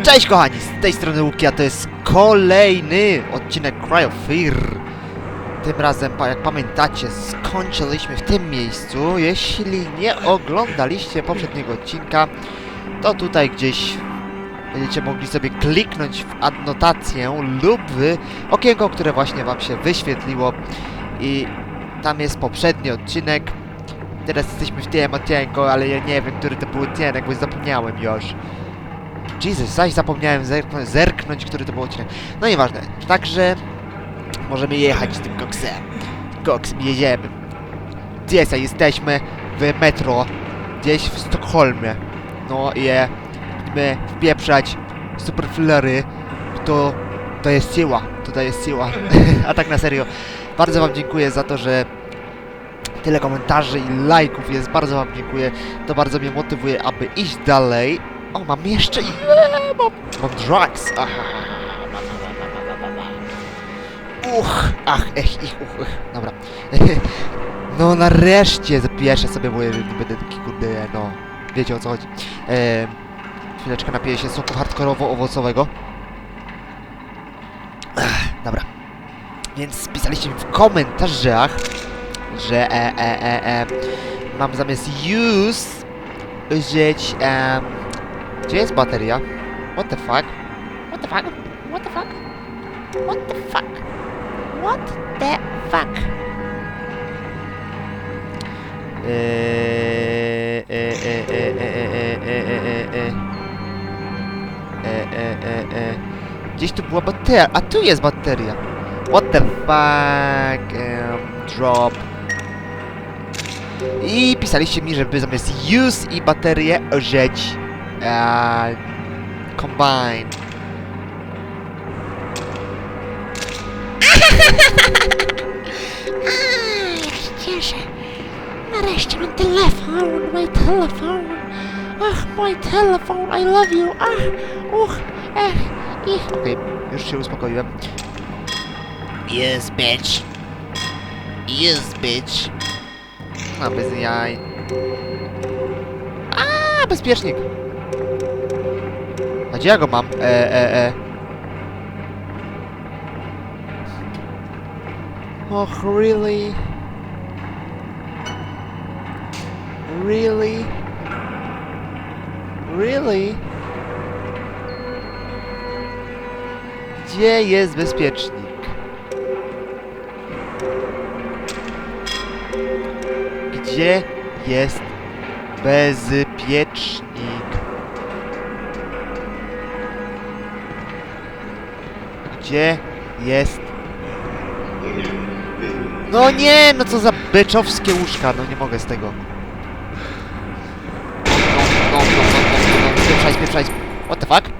Cześć kochani, z tej strony Łuki, a to jest kolejny odcinek Cry of Fear. Tym razem, jak pamiętacie, skończyliśmy w tym miejscu. Jeśli nie oglądaliście poprzedniego odcinka, to tutaj gdzieś będziecie mogli sobie kliknąć w adnotację lub w okienko, które właśnie wam się wyświetliło i tam jest poprzedni odcinek. Teraz jesteśmy w tym odcinku, ale ja nie wiem, który to był odcinek, bo zapomniałem już. Jesus, zaś zapomniałem zerknąć, zerknąć, który to był odcinek. No nieważne. Także możemy jechać tym koksem. Koksem jedziemy. Gdzieś jesteśmy w metro. Gdzieś w Sztokholmie. No i e, będziemy wpieprzać superflery. To, to jest siła. To jest siła. A tak na serio. Bardzo wam dziękuję za to, że tyle komentarzy i lajków jest. Bardzo wam dziękuję. To bardzo mnie motywuje, aby iść dalej. O, mam jeszcze i... Eee, mam, mam drugs. Uch, ach, ech, ich, uch, ech. Dobra. No nareszcie zapieszę sobie nie będę taki kurde, no. Wiecie o co chodzi. Eee, chwileczkę napiję się soku hardkorowo-owocowego. Dobra. Więc pisaliście mi w komentarzach, że e, e, e, e, mam zamiast use użyć em, gdzie jest bateria? What the fuck? What the fuck? What the fuck? What the fuck? What the fuck? Eee, eee, eee, eee, eee, eee, eee. E, e, e, e. Gdzieś tu była bateria. A tu jest bateria. What the fuck? Um, drop. I pisaliście mi, żeby zamiast use i baterię rzeć e, combine. A, jak się cieszę. Nareszcie mam telefon, mój telefon. Ach, mój telefon, I love you. Ach, uch, ech, ich. Okej, już się uspokoiłem. Yes, bitch. Yes, bitch. A, bez jaj. A, bezpiecznik. Gdzie ja go mam? E, e, e. Och, really? Really? Really? Gdzie jest bezpiecznik? Gdzie jest bezpiecznik? Gdzie jest... No nie, no co za beczowskie łóżka, no nie mogę z tego. No, no, no, no, no, no. What the fuck?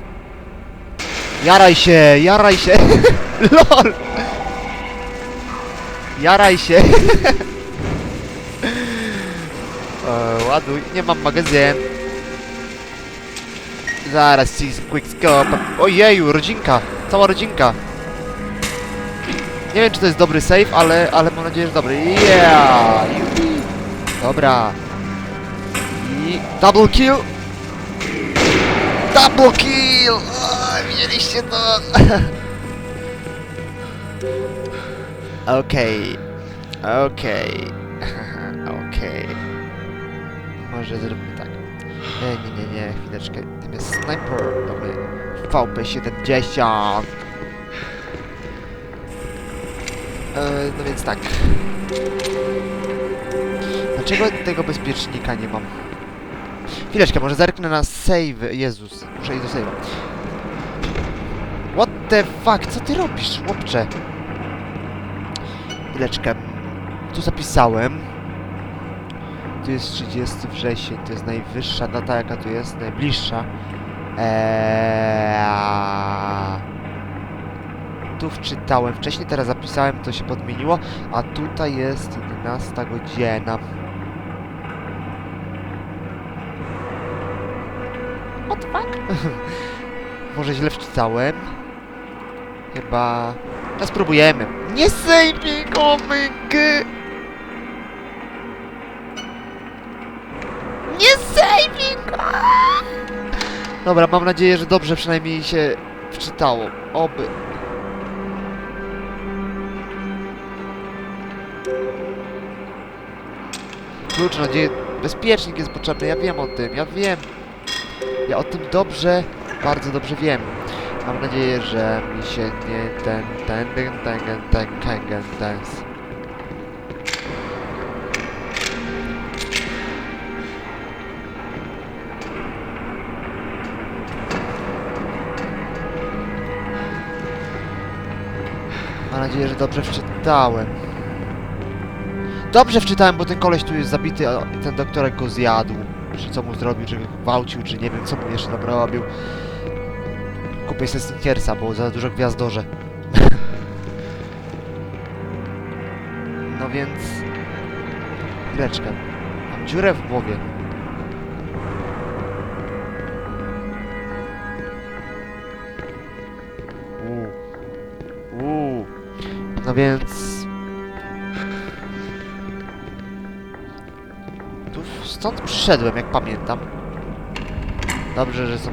Jaraj się, jaraj się. LOL. Jaraj się. E, ładuj, nie mam magazyn. Zaraz z quick scope. Ojeju, rodzinka, cała rodzinka. Nie wiem czy to jest dobry save, ale, ale mam nadzieję, że dobry. Yeah! Dobra. I double kill. Double kill! Widzieliście to? Okej. Okej. Okej. Może zróbmy tak. Nie, nie, nie, nie, chwileczkę. Tym jest sniper. Dobry. VP70. E, no więc tak. Dlaczego tego bezpiecznika nie mam? Chwileczkę, może zerknę na save. Jezus, muszę iść do save'a. What the fuck? Co ty robisz, chłopcze? Chwileczkę. Tu zapisałem. Tu jest 30 wrzesień, to jest najwyższa data jaka tu jest, najbliższa. Eee, tu wczytałem wcześniej, teraz zapisałem, to się podmieniło, a tutaj jest 11 godzina. What the fuck? Może źle wczytałem? Chyba... No spróbujemy. Nie sejmij go, mygy! Dobra, mam nadzieję, że dobrze przynajmniej się wczytało. Oby. Klucz na nadzieję... Bezpiecznik jest potrzebny, ja wiem o tym, ja wiem. Ja o tym dobrze, bardzo dobrze wiem. Mam nadzieję, że mi się nie ten, ten, ten, ten, ten, ten, ten, ten, Mam nadzieję, że dobrze wczytałem. Dobrze wczytałem, bo ten koleś tu jest zabity, a ten doktorek go zjadł. Czy co mu zrobił, czy gwałcił, czy nie wiem, co mu jeszcze tam robił. Kupię sobie Snickersa, bo za dużo gwiazdorze. no więc... Chwileczkę. Mam dziurę w głowie. No więc... Tu stąd przyszedłem, jak pamiętam. Dobrze, że są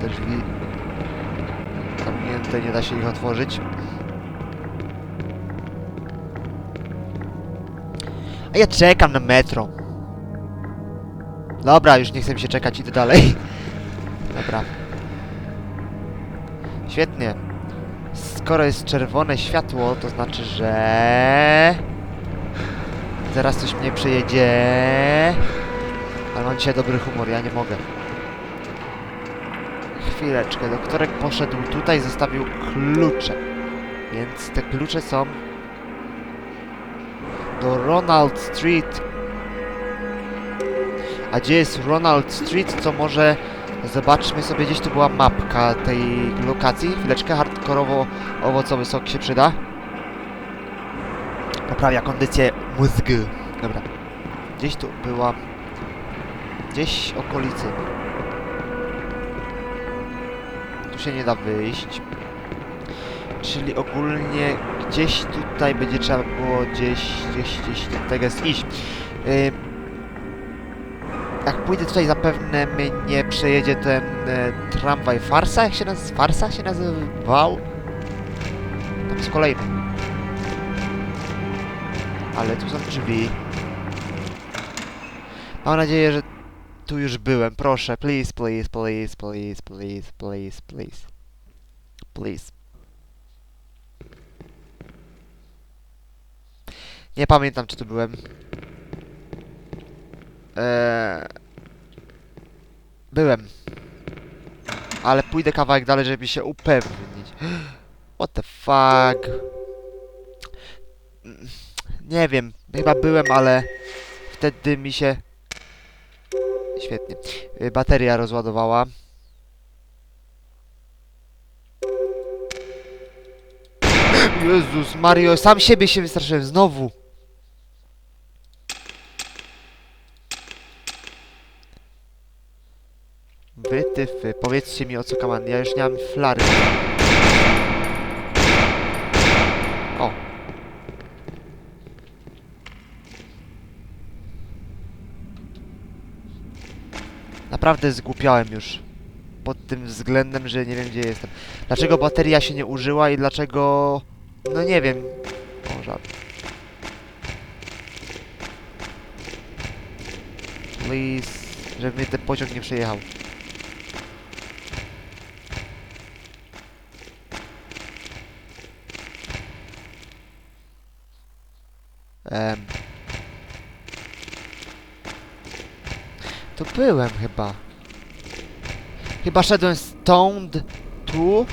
te drzwi zamknięte, nie da się ich otworzyć. A ja czekam na metro. Dobra, już nie chcę mi się czekać, idę dalej. Dobra. Świetnie. Skoro jest czerwone światło, to znaczy, że... Zaraz coś mnie przejedzie. Ale mam dzisiaj dobry humor, ja nie mogę. Chwileczkę, doktorek poszedł tutaj, zostawił klucze. Więc te klucze są... Do Ronald Street. A gdzie jest Ronald Street, to może... Zobaczmy sobie, gdzieś tu była mapka tej lokacji. Chwileczkę, hardkorowo owocowy sok się przyda. Poprawia kondycję mózgu. Dobra. Gdzieś tu była... Gdzieś okolicy. Tu się nie da wyjść. Czyli ogólnie gdzieś tutaj będzie trzeba było gdzieś, gdzieś, gdzieś tego iść. Yy, jak pójdę tutaj zapewne mnie przejedzie ten e, tramwaj Farsa, jak się nazywa? Farsa się nazywał? Tam jest kolejny. Ale tu są drzwi. Mam nadzieję, że tu już byłem. Proszę, please, please, please, please, please, please, please. Please. Nie pamiętam, czy tu byłem. Eee... Byłem. Ale pójdę kawałek dalej, żeby się upewnić. What the fuck? Nie wiem. Chyba byłem, ale wtedy mi się... Świetnie. Y, Bateria rozładowała. Jezus Mario, sam siebie się wystraszyłem znowu. Wytyfy, powiedzcie mi o co kaman, ja już nie mam flary. O. Naprawdę zgłupiałem już. Pod tym względem, że nie wiem gdzie jestem. Dlaczego bateria się nie użyła i dlaczego... No nie wiem. O, żart. Please, żeby mnie ten pociąg nie przejechał. Em. To byłem chyba. Chyba szedłem stąd, tu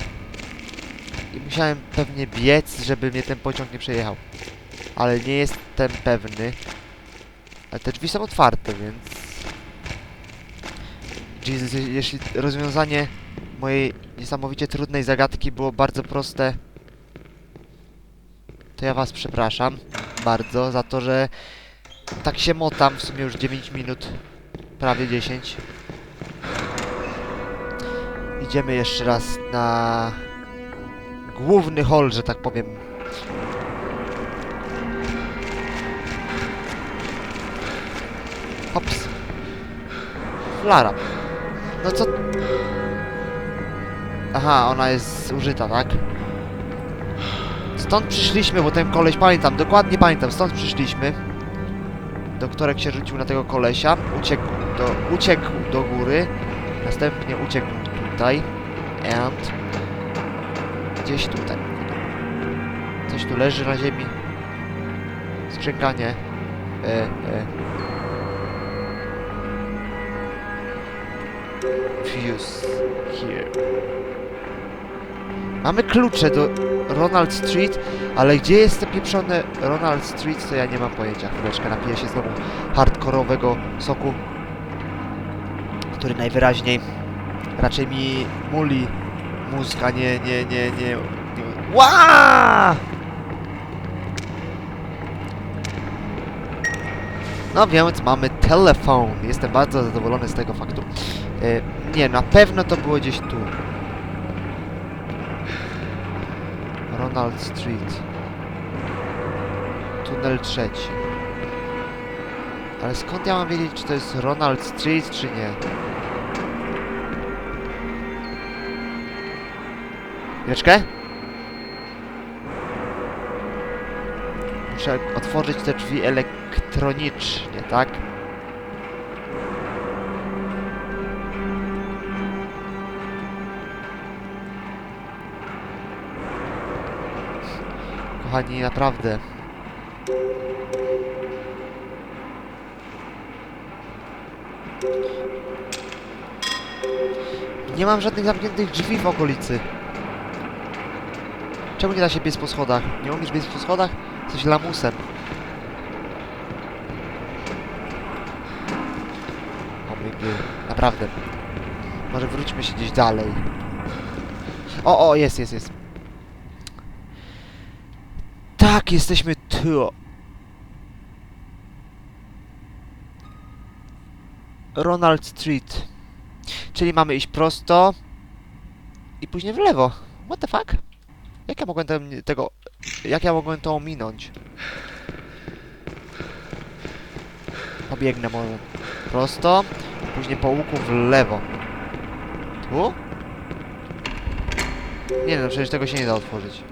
i musiałem pewnie biec, żeby mnie ten pociąg nie przejechał. Ale nie jestem pewny. Ale te drzwi są otwarte, więc... Jesus, je- jeśli rozwiązanie mojej niesamowicie trudnej zagadki było bardzo proste, to ja was przepraszam bardzo za to, że tak się motam w sumie już 9 minut, prawie 10. Idziemy jeszcze raz na główny hol, że tak powiem. Hops. Flara. No co... Aha, ona jest zużyta, tak? Stąd przyszliśmy, bo ten koleś, pamiętam, dokładnie pamiętam, stąd przyszliśmy. Doktorek się rzucił na tego kolesia, uciekł do, uciekł do góry, następnie uciekł tutaj, and gdzieś tutaj. Coś tu leży na ziemi. Skrzynka nie. E, e. Fuse here. Mamy klucze do Ronald Street, ale gdzie jest te pieprzone Ronald Street, to ja nie mam pojęcia. Chwileczkę, napiję się znowu hardkorowego soku, który najwyraźniej raczej mi muli mózg, a nie, nie, nie, nie... nie... Ła! No więc mamy telefon. Jestem bardzo zadowolony z tego faktu. E, nie, na pewno to było gdzieś tu. Ronald Street. Tunel trzeci. Ale skąd ja mam wiedzieć, czy to jest Ronald Street, czy nie? Chwileczkę. Muszę otworzyć te drzwi elektronicznie, tak? Kochani, naprawdę. Nie mam żadnych zamkniętych drzwi w okolicy. Czemu nie da się biec po schodach? Nie umiesz biec po schodach? Jesteś lamusem. O mój Boże, naprawdę. Może wróćmy się gdzieś dalej. O, o, jest, jest, jest. Tak, jesteśmy tu. Ronald Street. Czyli mamy iść prosto i później w lewo. What the fuck? Jak ja mogłem tego... Jak ja mogłem to ominąć? Pobiegnę może prosto, później po łuku w lewo. Tu? Nie no, przecież tego się nie da otworzyć.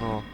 No,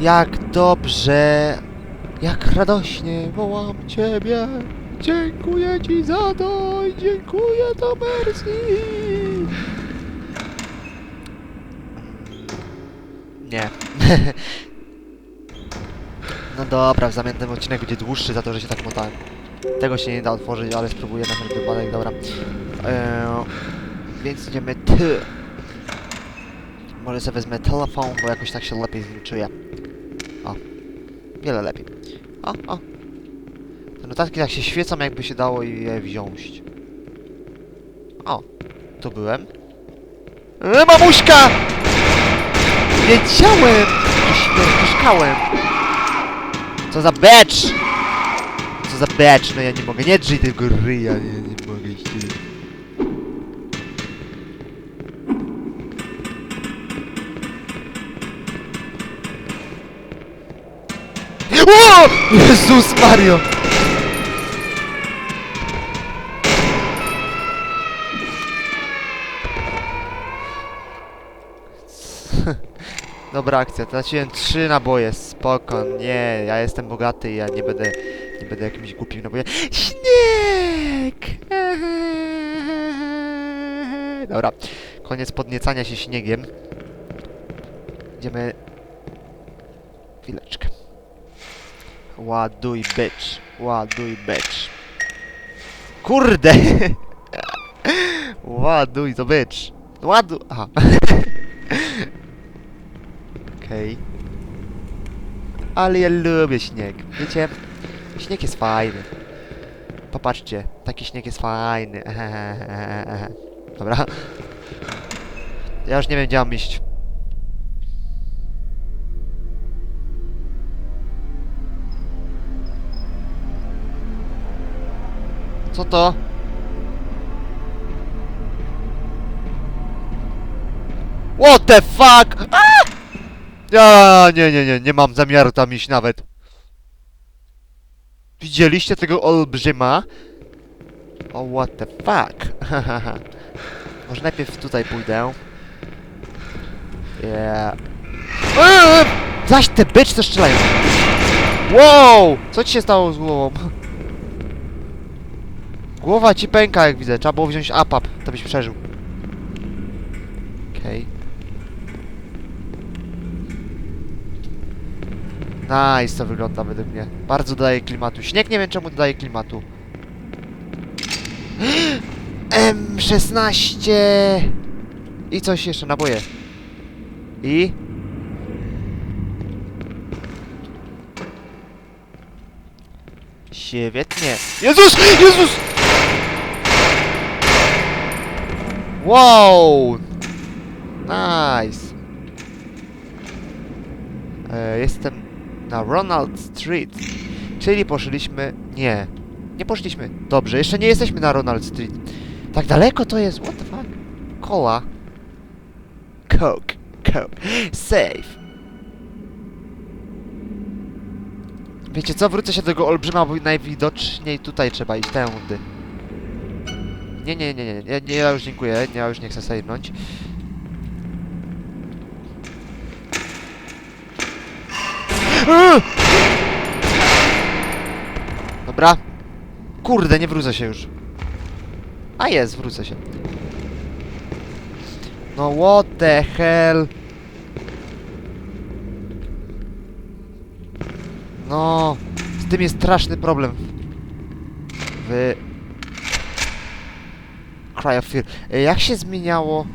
Jak dobrze, jak radośnie wołam Ciebie. Dziękuję Ci za to i dziękuję to Mercy. Nie. No dobra, w zamiennym odcinek będzie dłuższy za to, że się tak motałem. Tego się nie da otworzyć, ale spróbuję na wszelki wypadek, dobra. Eee, więc idziemy tu. Może sobie wezmę telefon, bo jakoś tak się lepiej z nim czuję. Wiele lepiej. O, o. Te notatki tak się świecą, jakby się dało je wziąć. O, tu byłem. E, mamuśka! Wiedziałem! Mieszkałem! Co za becz! Co za becz, no ja nie mogę, nie drzyj tego ryja, nie, nie mogę się. O! Jezus Mario! Dobra akcja, traciłem trzy naboje, spoko, nie, ja jestem bogaty i ja nie będę, nie będę jakimś głupim nabojem. Śnieg! Dobra, koniec podniecania się śniegiem. Idziemy... Chwileczkę. Ładuj bitch, ładuj bitch. Kurde! Ładuj to bitch. Ładu... Aha. Okej. Ale ja lubię śnieg. Wiecie, śnieg jest fajny. Popatrzcie, taki śnieg jest fajny. Dobra. Ja już nie wiem, gdzie mam iść. Co to? What the fuck? Ja, nie, nie, nie, nie mam zamiaru tam iść nawet. Widzieliście tego olbrzyma? O, what the fuck? Może najpierw tutaj pójdę. Yeah. Zaś te bycz to strzelają. Wow! Co ci się stało z głową? Głowa ci pęka, jak widzę. Trzeba było wziąć apap, to byś przeżył. Okej. Nice to wygląda według mnie. Bardzo dodaje klimatu. Śnieg nie wiem czemu dodaje klimatu. M16! I coś jeszcze, naboje. I? Świetnie. Jezus! Jezus! Wow! Nice. E, jestem na Ronald Street. Czyli poszliśmy... Nie. Nie poszliśmy. Dobrze, jeszcze nie jesteśmy na Ronald Street. Tak daleko to jest? What the fuck? Cola. Coke. Coke. Safe. Wiecie co? Wrócę się do tego olbrzyma, bo najwidoczniej tutaj trzeba iść tędy. Nie, nie, nie, nie, nie, nie, ja już dziękuję, nie, ja już nie chcę save'nąć. Eee! Dobra. Kurde, nie wrócę się już. A jest, wrócę się. No what the hell? No, z tym jest straszny problem. W... Cry of Fear. Jak się zmieniało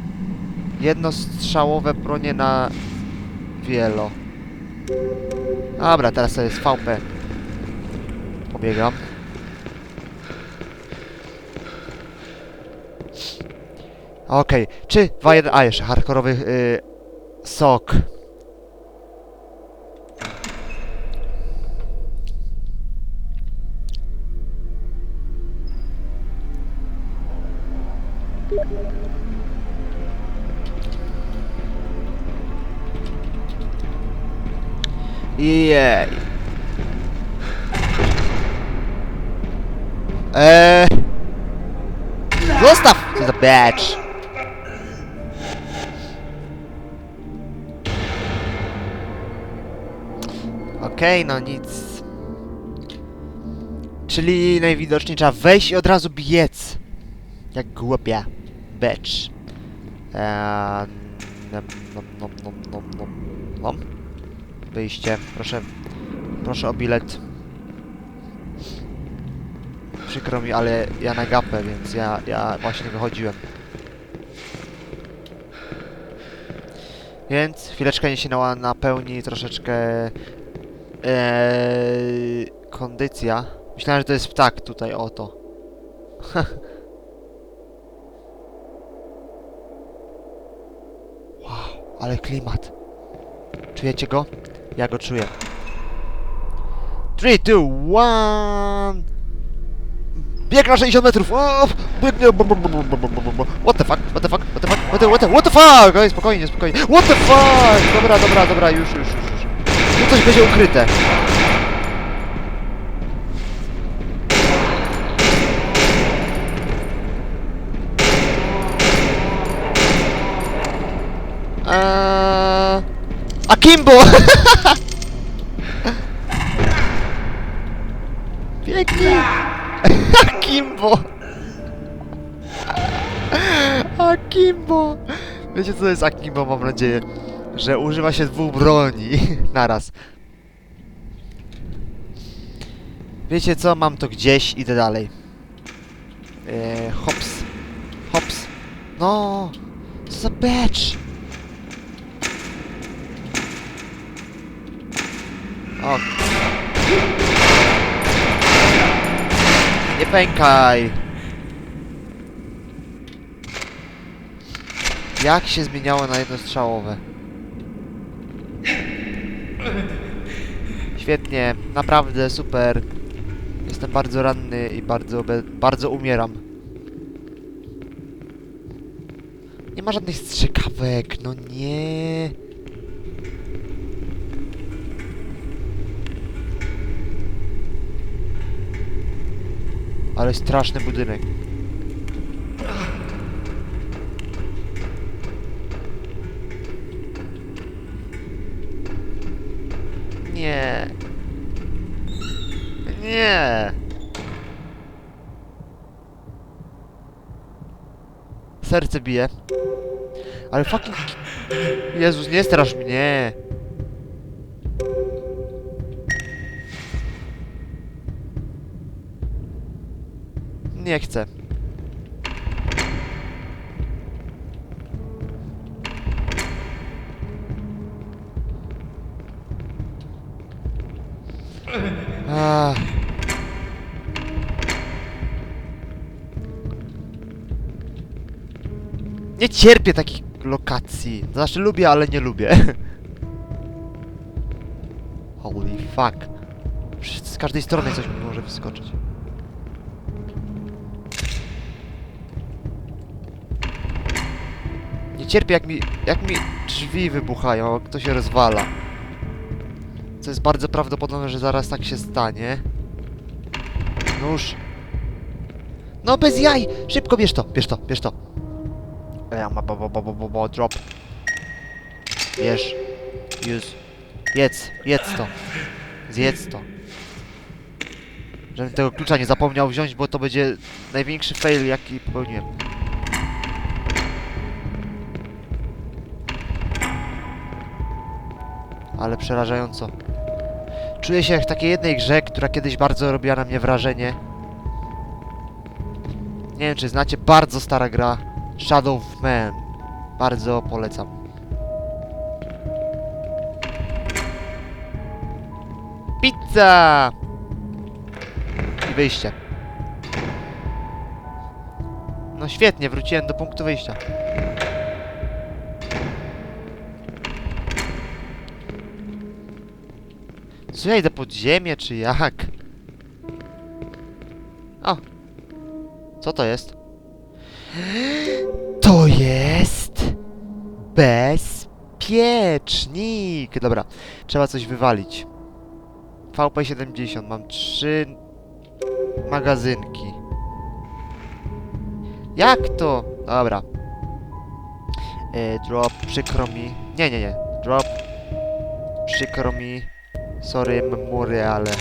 jednostrzałowe bronie na wielo? Dobra, teraz to jest VP. Pobiegam. Okej, czy 2-1... A, jeszcze hardkorowy y, sok. Jej. Eee. Zostaw! Co za. Okej, no nic. Czyli najwidoczniej trzeba wejść i od razu biec. Jak głupia. Bitch. Eee, nom, nom, nom, nom, nom, nom. Wyjście. Proszę. Proszę o bilet. Przykro mi, ale ja na gapę, więc ja, ja właśnie wychodziłem. Więc chwileczkę nie się na- napełni troszeczkę eee, kondycja. Myślałem, że to jest ptak tutaj, oto. wow, ale klimat. Czujecie go? Ja go czuję. 3, 2, 1... Bieg na 60 metrów! O, biegnie! What the fuck, what the fuck, what the fuck, what the, what the, what the fuck! Oj, spokojnie, spokojnie. What the fuck! Dobra, dobra, dobra, już, już, już. Tu coś będzie ukryte. Eee... Akimbo! Pięknie! Akimbo! Akimbo! Wiecie co to jest Akimbo, mam nadzieję, że używa się dwóch broni naraz. Wiecie co, mam to gdzieś, idę dalej. Eee, hops. Hops. No! Co za becz! O. Nie pękaj! Jak się zmieniało na jednostrzałowe? Świetnie, naprawdę super. Jestem bardzo ranny i bardzo, bardzo umieram. Nie ma żadnych strzykawek, no nie. Ale straszny budynek. Nie. Nie. Serce bije. Ale fucking... Jezus, nie strasz mnie. Nie chcę. Ah. Nie cierpię takich lokacji. Znaczy lubię, ale nie lubię. Holy fuck. Z każdej strony coś mi może wyskoczyć. Nie cierpię jak mi, jak mi drzwi wybuchają, jak to się rozwala. Co jest bardzo prawdopodobne, że zaraz tak się stanie. Nóż. No bez jaj! Szybko bierz to, bierz to, bierz to. Ja ma bo, bo, bo, bo, bo, drop. Bierz. Use. Jedz, jedz to. Zjedz to. Żebym tego klucza nie zapomniał wziąć, bo to będzie największy fail, jaki popełniłem. Ale przerażająco. Czuję się jak w takiej jednej grze, która kiedyś bardzo robiła na mnie wrażenie. Nie wiem, czy znacie, bardzo stara gra. Shadow of Man. Bardzo polecam. Pizza! I wyjście. No świetnie, wróciłem do punktu wyjścia. Co ja idę pod ziemię, czy jak? O! Co to jest? To jest... Bezpiecznik! Dobra, trzeba coś wywalić. VP70, mam trzy magazynki. Jak to? Dobra. E, drop, przykro mi. Nie, nie, nie. Drop. Przykro mi. Sorry, memory, ale...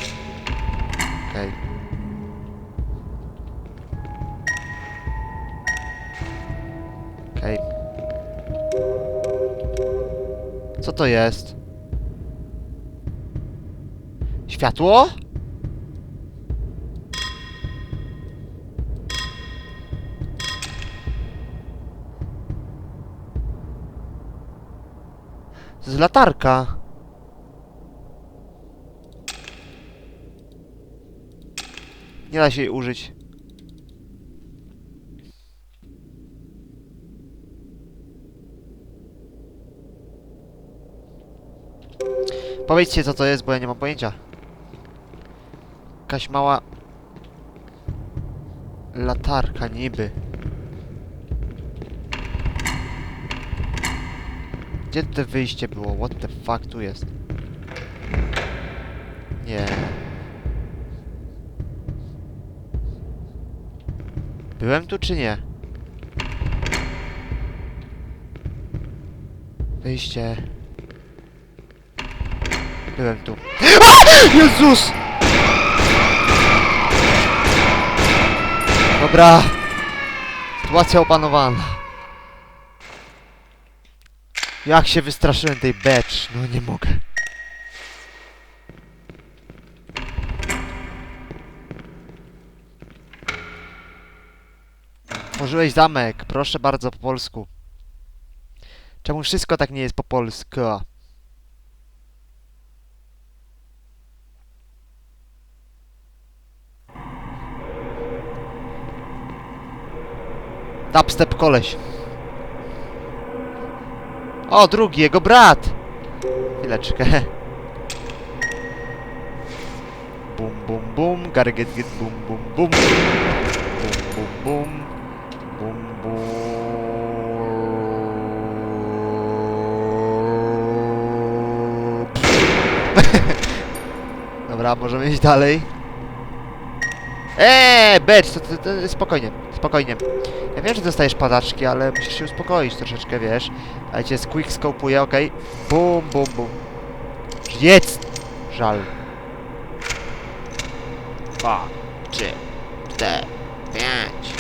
Okej. Okej. Co to jest? Światło? Jest latarka. Nie da się jej użyć. Powiedzcie co to jest, bo ja nie mam pojęcia. Jakaś mała... Latarka niby. Gdzie to wyjście było? What the fuck tu jest? Nie. Byłem tu czy nie? Wyjście. Byłem tu. A! Jezus! Dobra. Sytuacja opanowana. Jak się wystraszyłem tej becz. No nie mogę. Otworzyłeś zamek. Proszę bardzo po polsku. Czemu wszystko tak nie jest po polsku? Dubstep koleś. O, drugi, jego brat! Chwileczkę. Bum, bum, boom, gotta get get boom, boom, Dobra, możemy iść dalej. Eee, becz, to, to, to, spokojnie, spokojnie. Ja wiem, że dostajesz padaczki, ale musisz się uspokoić troszeczkę, wiesz. Ale cię quick scope'uje, okej. Bum, bum, bum. Jedz! Żal. Dwa, trzy, cztery, pięć.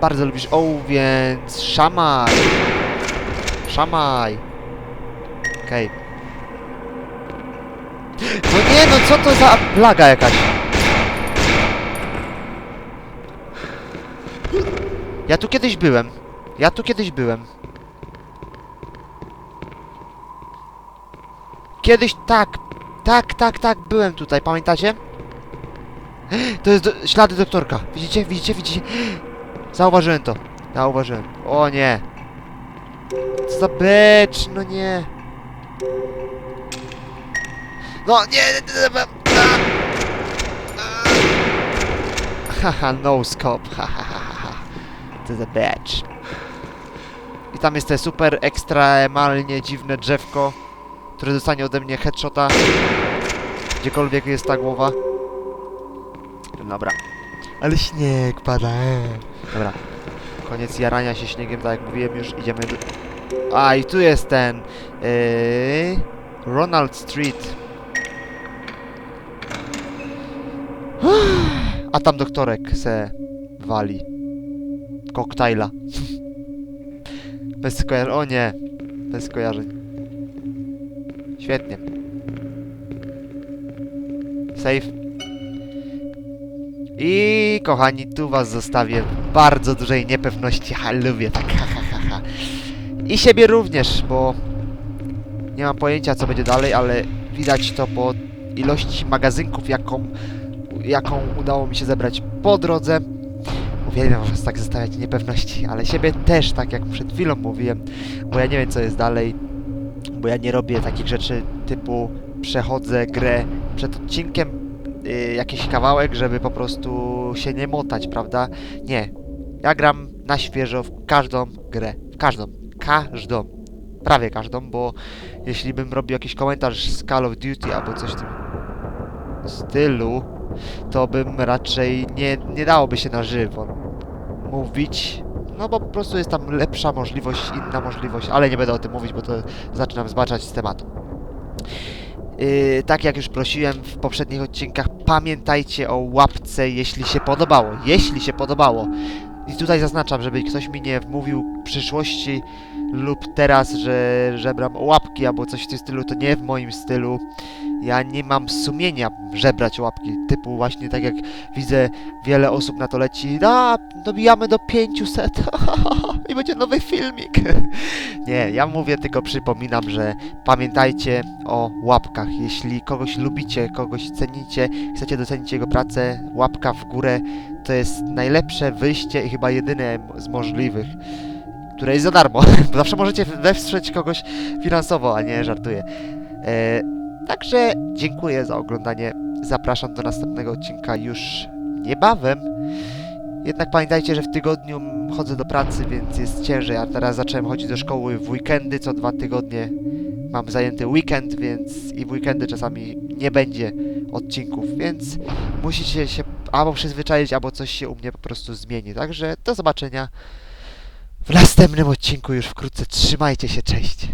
Bardzo lubisz ołów, więc szamaj. Szamaj. Okej. No nie, no co to za plaga jakaś? Ja tu kiedyś byłem. Ja tu kiedyś byłem. Kiedyś tak, tak, tak, tak, byłem tutaj, pamiętacie? To jest do, ślady doktorka. Widzicie, widzicie, widzicie? Zauważyłem to. Zauważyłem. O nie. Co za becz, no nie. No nie. Haha, no scope. Ha, ha, ha, ha, ha. To za becz. I tam jest te super ekstremalnie dziwne drzewko, które dostanie ode mnie headshota. Gdziekolwiek jest ta głowa. Dobra. Ale śnieg pada. eee. Dobra. Koniec jarania się śniegiem, tak jak mówiłem już. Idziemy do... A, i tu jest ten... Yy... Ronald Street. A tam doktorek se wali. Koktajla. Bez skojarzeń. O nie. Bez skojarzeń. Świetnie. Safe. I kochani, tu was zostawię w bardzo dużej niepewności. Ha, lubię tak, ha, ha, ha, ha. I siebie również, bo nie mam pojęcia co będzie dalej, ale widać to po ilości magazynków, jaką, jaką udało mi się zebrać po drodze. Uwielbiam was tak zostawiać niepewności, ale siebie też, tak jak przed chwilą mówiłem, bo ja nie wiem co jest dalej, bo ja nie robię takich rzeczy typu przechodzę grę przed odcinkiem, y, jakiś kawałek, żeby po prostu się nie motać, prawda? Nie. Ja gram na świeżo w każdą grę. W każdą. Każdą. Prawie każdą, bo jeśli bym robił jakiś komentarz z Call of Duty albo coś w tym stylu, to bym raczej nie, nie dałoby się na żywo mówić. No bo po prostu jest tam lepsza możliwość, inna możliwość, ale nie będę o tym mówić, bo to zaczynam zbaczać z tematu. Yy, tak jak już prosiłem w poprzednich odcinkach, pamiętajcie o łapce, jeśli się podobało. Jeśli się podobało. I tutaj zaznaczam, żeby ktoś mi nie wmówił w przyszłości lub teraz, że żebram łapki albo coś w tym stylu, to nie w moim stylu. Ja nie mam sumienia żebrać łapki, typu właśnie tak jak widzę wiele osób na to leci, a dobijamy do 500 i będzie nowy filmik. Nie, ja mówię, tylko przypominam, że pamiętajcie o łapkach. Jeśli kogoś lubicie, kogoś cenicie, chcecie docenić jego pracę, łapka w górę to jest najlepsze wyjście i chyba jedyne z możliwych, które jest za darmo. Bo zawsze możecie wesprzeć kogoś finansowo, a nie żartuję. E, także dziękuję za oglądanie. Zapraszam do następnego odcinka już niebawem. Jednak pamiętajcie, że w tygodniu chodzę do pracy, więc jest ciężej. A teraz zacząłem chodzić do szkoły w weekendy, co dwa tygodnie mam zajęty weekend, więc i w weekendy czasami nie będzie odcinków, więc musicie się albo przyzwyczaić, albo coś się u mnie po prostu zmieni. Także do zobaczenia w następnym odcinku już wkrótce. Trzymajcie się, cześć!